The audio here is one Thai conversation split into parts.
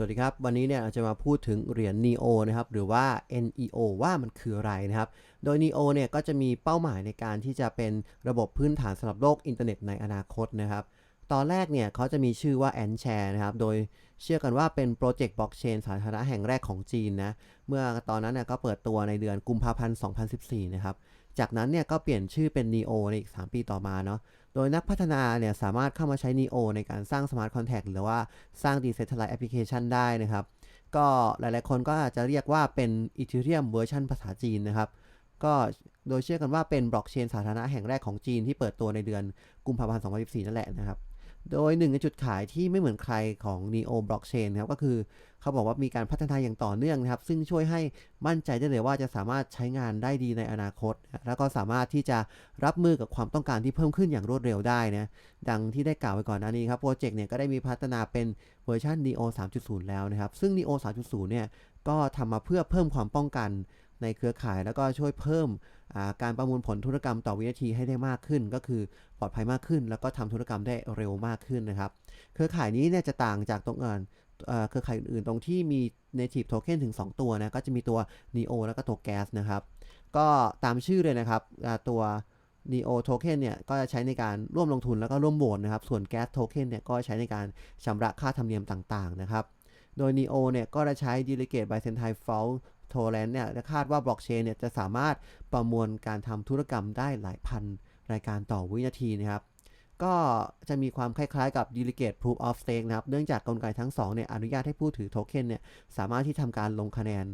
สวัสดีครับ วันนี้เนี่ยเราจะมาพูดถึงเหรียญ NEO นะครับหรือว่า NEO ว่ามันคืออะไรนะครับ โดย NEO เนี่ยก็จะมีเป้าหมายในการที่จะเป็นระบบพื้นฐานสำหรับโลกอินเทอร์เน็ตในอนาคตนะครับ ตอนแรกเนี่ยเขาจะมีชื่อว่า a n s h a r e นะครับ โดยเชื่อกันว่าเป็นโปรเจกต์บล็อกเชนสาธารณะแห่งแรกของจีนนะ เมื่อตอนนั้นเนี่ยก็เปิดตัวในเดือนกุมภาพันธ์ 2014 นะครับ จากนั้นเนี่ยก็เปลี่ยนชื่อเป็น NEO ในอีก 3 ปีต่อมาเนาะ โดยนักพัฒนาเนี่ยสามารถเข้ามาใช้ NEO ในการสร้าง Smart Contract หรือว่าสร้าง Decentralized Application ได้นะครับ ก็หลายๆคนก็อาจจะเรียกว่าเป็น Ethereum เวอร์ชันภาษาจีนนะครับ ก็โดยเชื่อกันว่าเป็นบล็อกเชนสาธารณะแห่งแรกของจีนที่เปิดตัวในเดือนกุมภาพันธ์ 2014 นั่นแหละนะครับ โดยหนึ่งในจุดขายที่ไม่เหมือนใครของ Neo Blockchain นะครับก็คือเขาบอกว่ามีการพัฒนาอย่างต่อเนื่องนะครับ ซึ่งช่วยให้มั่นใจได้เลยว่าจะสามารถใช้งานได้ดีในอนาคต แล้วก็สามารถที่จะรับมือกับความต้องการที่เพิ่มขึ้นอย่างรวดเร็วได้นะ ดังที่ได้กล่าวไว้ก่อนหน้านี้ครับโปรเจกต์เนี่ยก็ได้มีพัฒนาเป็นเวอร์ชัน Neo 3.0 แล้วนะครับ ซึ่ง Neo 3.0 เนี่ยก็ทำมาเพื่อเพิ่มความป้องกัน ในเครือข่าย แล้วก็ช่วยเพิ่มการประมวลผลธุรกรรมต่อวินาทีให้ได้มากขึ้น ก็คือปลอดภัยมากขึ้น แล้วก็ทำธุรกรรมได้เร็วมากขึ้นนะครับ เครือข่ายนี้เนี่ยจะต่างจากตรงอื่นเครือข่ายอื่นๆ ตรงที่มี native token ถึง 2 ตัวนะก็จะมีตัว neo แล้วก็ตัว gas นะครับ ก็ตามชื่อเลยนะครับตัว neo token เนี่ยก็จะใช้ในการร่วมลงทุนแล้วก็ร่วมโหวตนะครับ ส่วน gas token เนี่ยก็ใช้ในการชำระค่าธรรมเนียมต่างๆนะครับ โดย neo เนี่ยก็จะใช้ delegate Byzantine fault tolerance เนี่ยคาดว่าบล็อกเชนเนี่ยจะสามารถประมวลการทำธุรกรรมได้หลายพันรายการต่อวินาทีนะครับ ก็จะมีความคล้ายๆกับ delegate proof of stake นะครับ เนื่องจากกลไกทั้ง2เนี่ยอนุญาตให้ผู้ถือโทเค็นเนี่ยสามารถที่ทำการลงคะแนน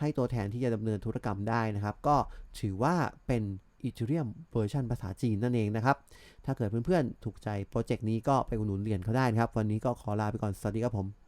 ให้ตัวแทนที่จะดำเนินธุรกรรมได้นะครับ ก็ถือว่าเป็น Ethereum เวอร์ชันภาษาจีนนั่นเองนะครับ ถ้าเกิดเพื่อนๆ ถูกใจโปรเจกต์นี้ก็ไปอุดหนุนเหรียญเขาได้นะครับ วันนี้ก็ขอลาไปก่อน สวัสดีครับผม